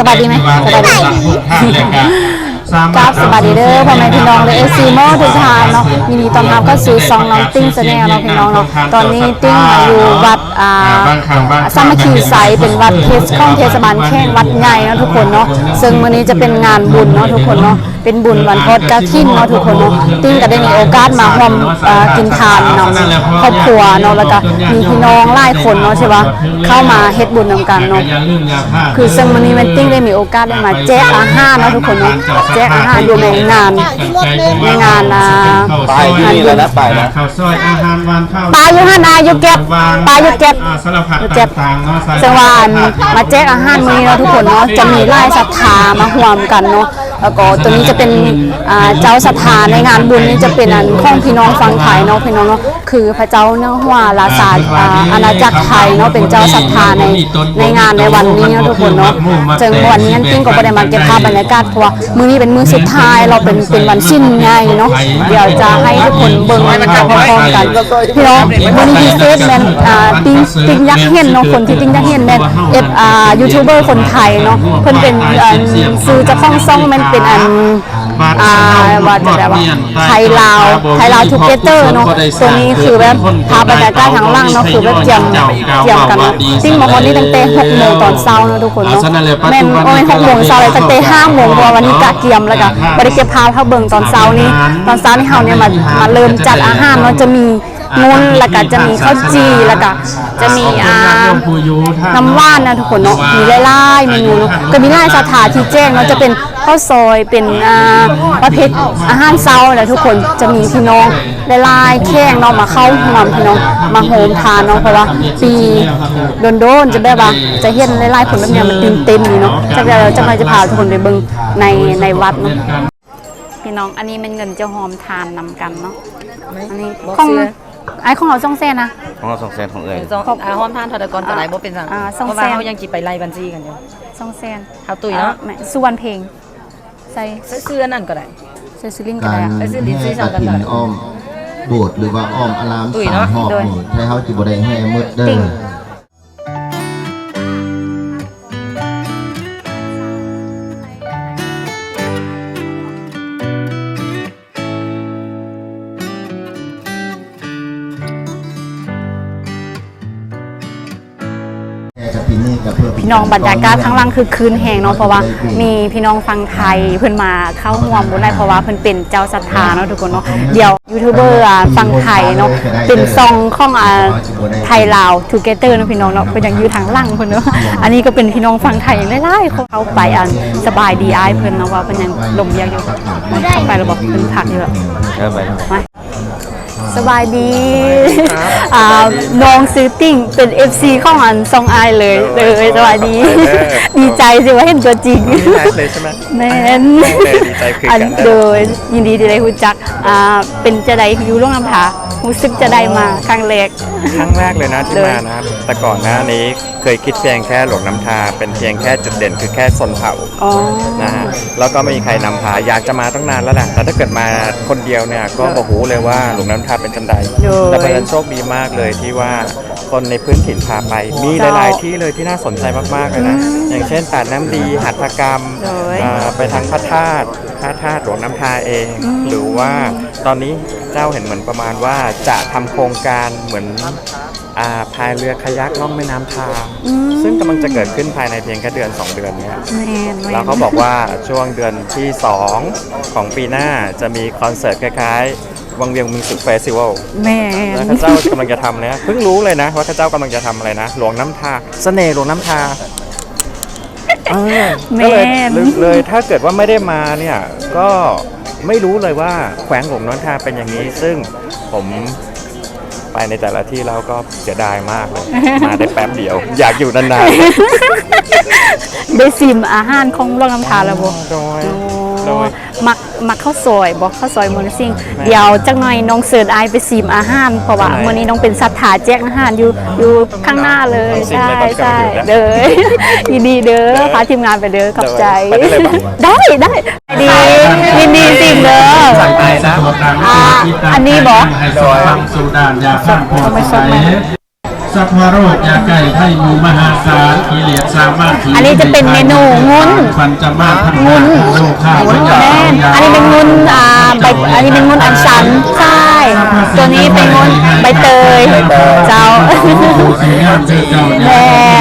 สบายดีไหมที่ว่าสบายดีหลักพุทธท่านเลยกัน สามคารรัถบสวัสดีเด้อพ่อแม่พี่น้องเลยเอซีโมทุกท่านเนาะยินดีต้อนรับเข้าสู่ซองน้องติ้งแสดงเนาะพี่น้องเนาะตอนนี้ติ้งมาอยู่วัดอ่าบางครั้งบางสามัคคีไซเป็นวัดเทศข้องเทศบาลแข้งวัดใหญ่เนาะทุกคนเนาะซึ่งมื้อนี้จะเป็นงานบุญเนาะทุกคนเนาะเป็นบุญวันพดกระถินเนาะทุกคนเนาะติ้งก็ได้มีโอกาสมาร่วมอ่ากินทานเนาะครอบครัวเนาะแล้วก็มีพี่น้องหลายคนเนาะใช่ปะเข้ามาเฮ็ดบุญนำกันเนาะอย่าลืมอย่าพลาดคือซึ่งวันนี้แมนติ้งได้มีโอกาสได้มาแจกอาหารเนาะทุกคนเนาะแจกอาหารอยู่ในงานในงานอ่าไปที่นี่แล้วนะไปนะข้าวซอยอาหารวานข้าวปลาอยู่หันอาอยู่เก็บปลาอยู่เก็บอ่าสารพัดอยู่เก็บต่างๆเนาะซึ่งว่าอันมาแจกอาหารมื้อนี้เนาะทุกคนเนาะจะมีไล่ศรัทธามาร่วมกันเนาะ แล้วก็ตัวนี้จะเป็นเจ้าศรัทธาในงานบุญนี้จะเป็นอันของพี่น้องฟังไทยเนาะพี่น้องเนาะคือพระเจ้าเนื้อหัวลาซาอ่าอาณาจักรไทยเนาะเป็นเจ้าศรัทธาในในงานในวันนี้เนาะทุกคนเนาะจึงวันนี้ติ้งก็บ่ได้มาเก็บภาพบรรยากาศเพราะว่ามื้อนี้เป็นมื้อสุดท้ายเราเป็นเป็นวันสิ้นไงเนาะเดี๋ยวจะให้ทุกคนเบิ่งพร้อมๆกันพี่น้องมื้อนี้พิเศษแม่นติ้งติ้งยักษ์เห็นเนาะคนที่ติ้งยักษ์เห็นแม่นเอฟอ่ายูทูบเบอร์คนไทยเนาะเพิ่นเป็นซื้อจ้าของซ่องแม่นเป็นอันอ่าว่าจะแบบว่าไทยลาวไทยลาวทูเกเตอร์เนาะตัวนี้คือแบบพาบรรยากาศทางล่างเนาะคือแบบเจียมเจียมกันเนาะซิ่งบางคนนี่ตั้งแต่หกโมงตอนเช้าเนาะทุกคนเนาะแม่นโอ้ยหกโมงเช้าเลยตั้งแต่ห้าโมงเพราะว่าวันนี้กะเกียมแล้วก็บริเก็บภาพเข้าเบิ่งตอนเช้านี้ตอนเช้านี่เฮาเนี่ยมามาเริ่มจัดอาหารเนาะจะมี งุนแล้วก็จะมีข้าวจีแล้วก็จะมีอ่าน้ำว่านนะทุกคนเนาะมีไล่ๆเมนูเนาะก็มีไล่สถานที่แจ้งเนาะจะเป็นข้าวซอยเป็นอ่าประเภทอาหารเช้าแหละทุกคนจะมีพี่น้องไล่ๆแข้งเนาะมาเข้าห่วมพี่น้องมาโฮมทานเนาะเพราะว่าปีโดนๆจะแบบว่าจะเห็นไล่ๆคนแบบเนี้ยมันตื่นเต้นนี่เนาะจะเดี๋ยวจะมาจะพาทุกคนไปเบิ่งในในวัดเนาะพี่น้องอันนี้เป็นเงินเจ้าหอมทานนำกันเนาะอันนี้ของ ไอ้ของเราจ้องเส้นนะ ของเราสองแสนของเอ่ยจองอาห้อมท่านทอดกรตอนไหนบ่เป็นสั่งอ่าเพสองราะแสว่านเขายังจิไปไล่บัญชีกันอยู่จ้องเส้นเขาตุยเนาะแม่สุวรรณเพลงใส่เสื้อนั่นก็ได้ ใส่ซิลินก็การได้อะไปซื้อลิ้นซื้อแห่สั่งกกันฐิก่อนนอ้อมโบสถ์หรือว่าอ้อมอารามตุ้ยสาเนาะมหอบโดยนี่ใช้เฮาจิบ่ได้แห่มืดเด้จริอง พื่อเป็พี่น้องบรรยากาศทั้างล่างคือคืนแห่งเนาะเพราะว่ามีพี่น้องฟังไทยเพิ่นมาเข้าร่วมบุญได้เพราะว่าเพิ่นเป็นเจ้าศรัทธาเนาะทุกคนเนาะเดี๋ยวยูทูบเบอร์อะฟังไทยเนาะเป็นซองของอ่าไทยลาวทูเกเตอร์เนาะพี่น้องเนาะเพิ่นยังอยู่ทางล่างเพิ่นเนาะอันนี้ก็เป็นพี่น้องฟังไทยหลายๆคนเข้าไปอันสบายดีอ้ายเพิ่นเนาะว่าเพิ่นยังลมเรียกอยู่เข้าไปแล้วบอกเพิ่นพักอยู่อะเออไปมา สบายดีอ่าน้องซื้อติ้งเป็น FC ข้องอันซองอายเลยเลยสบายดี ดีใจสิว่าเห็นตัวจริงเลยใช่ไหมแม่นดีใจคือกันนโดยยินดีที่ได้รู้จักอ่าเป็นจะได้อยู่ร่วงน้ำผารู้สึกจะได้มาครั้งแรก ครั้งแรกเลยนะที่เลยมานะ แต่ก่อนหน้านี้เคยคิดเพียงแค่หลวงน้ำทา เป็นเพียงแค่จุดเด่นคือแค่สนเผาอ๋อ นะฮะแล้วก็ไม่มีใครนำพาอยากจะมาตั้งนานแล้วแหละแต่ถ้าเกิดมาคนเดียวเนี่ยก็บอกหูเลยว่าหลวงน้ำทาเป็นจันใดโดย แต่เพอิญโชคดีมากเลยที่ว่าคนในพื้นถิ่นพาไป มีหลาย ๆ ที่เลยที่น่าสนใจมากๆเลยนะ อย่างเช่นตาดน้ำดีหัตถกรรมโดย อ่าไปทางพระธาตุพระธาตุหลวงน้ำทาเองหรือว่าตอนนี้เจ้าเห็นเหมือนประมาณว่าจะทำโครงการเหมือนอ่าพายเรือคายักล่องแม่น้ำทาซึ่งกำลังจะเกิดขึ้นภายในเพียงแค่เดือน 2 เดือนเนี้ย แม่นแม่นแล้วเขาบอกว่าช่วงเดือนที่ 2 ของปีหน้าจะมีคอนเสิร์ตคล้ายๆ วังเวียงมิวสิกเฟสติวัลแม่แล้วนข้าเจ้ากำลังจะทำเนี่ยเพิ่งรู้เลยนะว่าข้าเจ้ากำลังจะทำอะไรนะ หลวงน้ำทาเสน่ห์หลวงน้ำทา เออแม่ก็เลยนเลยเลยถ้าเกิดว่าไม่ได้มาเนี่ยก็ไม่รู้เลยว่าแขวงหลวงน้ำทาเป็นอย่างนี้ ซึ่งผมไปในแต่ละที่แล้วก็เสียดายมากเลยมาได้แป๊บเดียว อยากอยู่นานได้ซิมอาหารของร่วงน้ำผาแล้วบ่ๆโดยโดย มัก มักข้าวซอยบอกข้าวซอยมอนซิงแม่เดี๋ยวจักหน่อยน้องเสิร์ชไอายไปซีมอาหารเพราะว่าได้มื้อนี้น้องเป็นสัทธาแจกอาหารอยู่อยู่ข้างหน้าเลยต้องซิมใช่เลยต้องใช่กำลังอยู่นะเด้อยินดีเด้อเด้อพาทีมงานไปเด้อขอบใจไปได้เลยปะได้ได้ดียินดีซิมเด้อสั่งไปนะอ่าอันนี้บอกให้สมฟังสู่ด่านยาข้ามโพธิ์ใสสสัพพะโรคยาไก่ไข้หมูมหาศาลกิเลสสามารถอันนี้จะเป็นเมนูงุ้น ปัญจมาพันงุ้นโลกข้าวพญาแม่นอันนี้เป็นงุนอ่าใบอันนี้เป็นงุนอันชันใช่ ตัวนี้เป็นงุนใบเตยเจ้าแม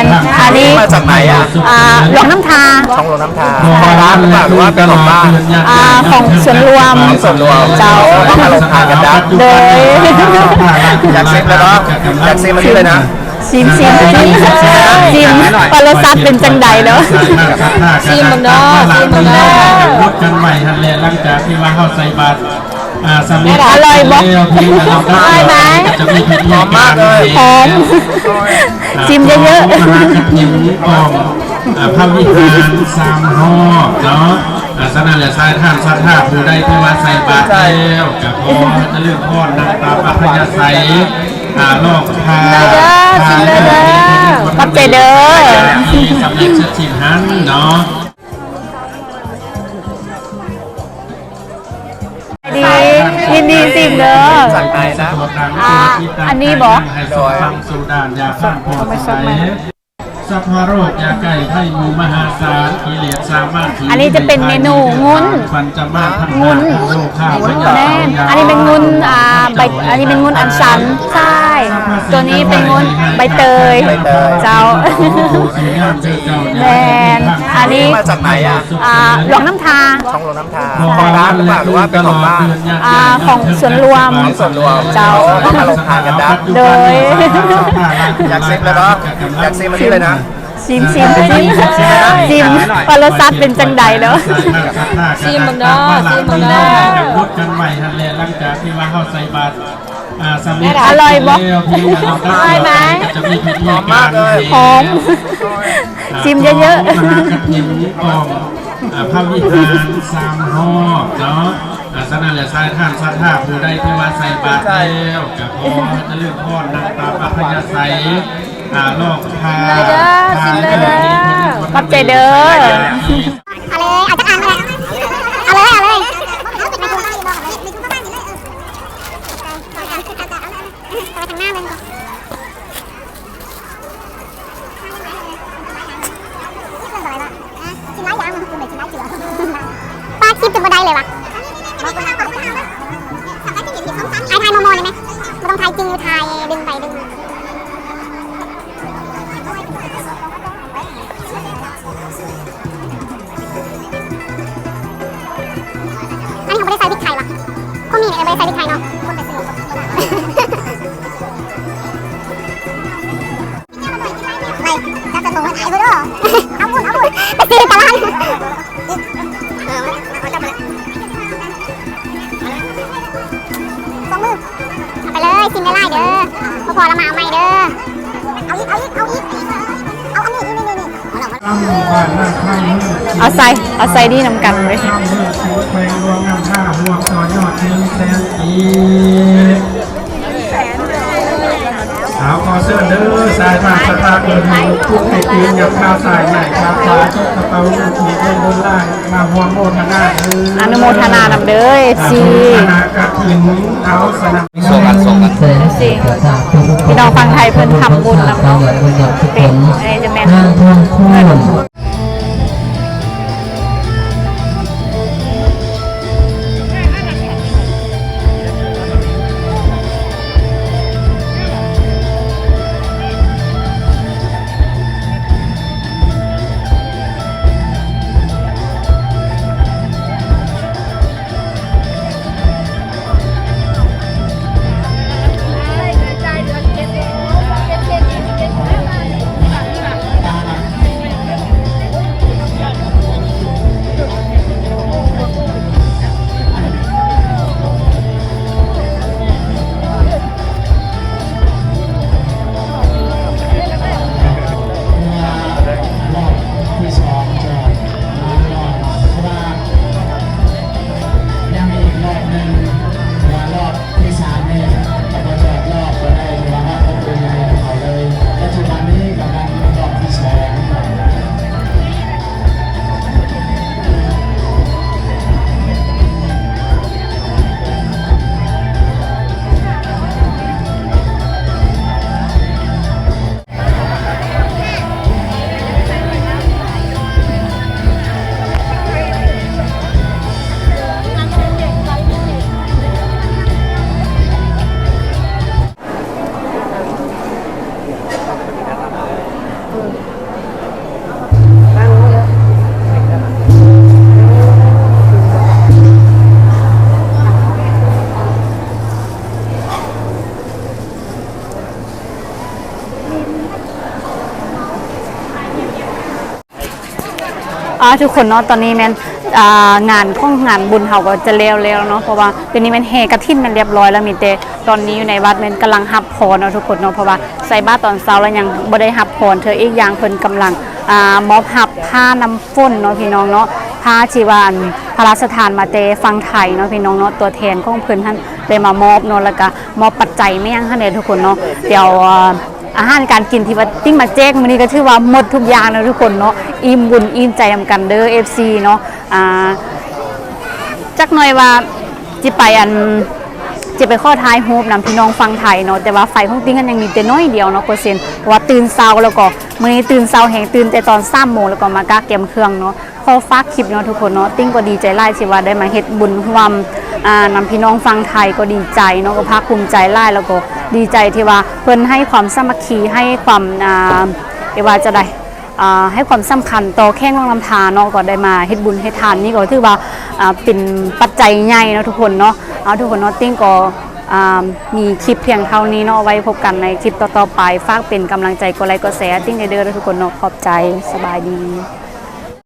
นอันนี้มาจากไหนอะอ่าหลวงน้ำทาช่องลงน้ำทาของร้านหรือเปล่าหรือว่าเป็นของบ้านอ่าของสวนรวมของส่วนรวมเจ้าต้องมาลงทานกันนะโดยอยากซิมเลยเนาะอยากซิมมาที่เลยนะซิมซิมซิมซิมปรสชาติเป็นจังใดเนาะซีมบังดอซีมบังดอรถกันใหม่ทันเลยหลังจากที่ว่าเข้าใส่บาตรอ่า สำเร็จอร่อยบ่แล้วที่เราก็อร่อยไหมจะมีพิธีหอมมากเลยหอมซิมเยอะๆกระถิ่นกองอ่าพระวิหารสามรอบเนาะอ่าสนั่นแหละสายท่านสัทธาผู้ใดที่ว่าใส่บาตรแล้วกับพอจะเลือกพอดนางตามอัพยาศัยอ่าลอกพาๆเด้อซิมเลยเด้อขอบใจเด้อที่สำเร็จเสร็จสิ้นหันเนาะ ยินดีสิเด้อสั่งไปนะอ่าอันนี้บอกให้สมฟังสุดานยาสร้างพอเอาไปซดไหมสัพพะโรคยาไก่ไทยมูมหาศาลกิเลสสามารถอันนี้จะเป็นเมนูงุ้นปัญจมาพันงุ้นโลกข้าวแน่อันนี้เป็นงุนอ่าใบอันนี้เป็นงุนอันชันใช่ ตัวนี้เป็นงุนใบเตย เจ้า แมนอันนี้มาจากไหนอะอ่าหลวงน้ำทา ช่องลงน้ำทาของร้านหรือเปล่าหรือว่าเป็นของบ้านอ่าของสวนรวม ของส่วนรวมเจ้าต้องมาลงทานกันนะโดย อยากซิมเลยเนาะอยากซิมมาที่เลยนะซิมซิมซิมซิมปรสชาติเป็นจังใดเนาะ ซีมบังดอซีมบังดอรถกันใหม่ทันเลยหลังจากที่ว่าเข้าใส่บาตร อ่าสำเร็จอร่อยบ่แล้วที่เราก็อร่อยไหมจะมีพิธีหอมมากเลยหอมซิมเยอะๆกระถิ่นกองอ่าพระวิหารสามรอบเนาะอ่าสนั่นแหละสายท่านสัทธาผู้ใดที่ว่าใส่บาตรแล้วกับพอจะเลือกพอดนางตามอัพยาศัยอ่าลอกพาเลยเด้อซิมเลยเด้อขอบใจเด้อ ไม่ต้องทยจริงหรือทยดึง ใส่เอาใส่ดีนำกันเลยข้ามเมืองโขงแควงรวมน้ำท่ารวมต่อยอดหนึ่งแสนอีกเอาขอเสื้อเด้อสายผ่านสตาร์เกินหูทุกไอตีนกับข้าวสายใหม่ครับปลาจุกกระเป๋าลูกผีเดินบนล่างมาห่วงโมทนาเอออนุโมทนานำเด้อซีคณะกระถิ่นเอาสนับส่งกันส่งกันสิพี่น้องฟังไทยเพิ่นทำบุญนำเนาะเป็นอันนี้จะแม่นเงิน ทุกคนเนาะตอนนี้แมนอ่างานของงานบุญเขาก็จะเร็วแล้วเนาะเพราะว่าเป็นนี้แมนเฮกระทินแมันเรียบร้อยแล้วมีแต่ตอนนี้อยู่ในวัดแมนกำลังหับพรเนาะทุกคนเนาะเพราะว่าใส่บ้าตรตอนเช้าแล้วยังบ่ได้หับพรเธออีกอย่างเพิ่นกำลังมอบหับผ้าน้ำฝนเนาะพี่น้องเนาะผ้าชีวานพระราชทานมาเตฟังไทยเนาะพี่น้องเนาะตัวแทนของเพิ่นท่านได้มามอบเนาะแล้วก็มอบปัจจัยไม่ยั้งท่านเลยทุกคนเนาะเดี๋ยว อาหารการกินที่ว่าติ้งมาแจ้งมื้อนี้ก็ถือว่าหมดทุกอย่างแล้วทุกคนเนาะอิ่มบุญอิ่มใจนำกันเด้อ FC เนาะอ่าจักหน่อยว่าจิไปอันจะไปข้อท้ายโฮูบนำพี่น้องฟังไทยเนาะแต่ว่าไฟของติ้งกันยังมีแต่น้อยเดียวเนาะเปอร์เซ็นต์เพราะว่าตื่นเช้าแล้วก็มื้อนี้ตื่นเช้าแห่งตื่นแต่ตอน3โมงแล้วก็มากาเก็บเครื่องเนาะ พอฝากคลิปเนาะทุกคนเนาะติ้งก็ดีใจหลายที่ว่าได้มาเฮ็ดบุญร่วมอ่านำพี่น้องฟังไทยก็ดีใจเนาะก็ภาคภูมิใจหลายแล้วก็ดีใจที่ว่าเพิ่นให้ความสามัคคีให้ความอ่าเรียกว่าจะได้อ่าให้ความสำคัญต่อแข้งน้องลำธารเนาะก็ได้มาเฮ็ดบุญเฮ็ดทานนี่ก็ถือว่าอ่าเป็นปัจจัยใหญ่เนาะทุกคนเนาะเอาทุกคนเนาะติ้งก็มีคลิปเพียงเท่านี้เนาะไว้พบกันในคลิปต่อๆไปฝากเป็นกำลังใจกดไลค์กดแชร์ติ้งเด้อๆทุกคนเนาะขอบใจสบายดี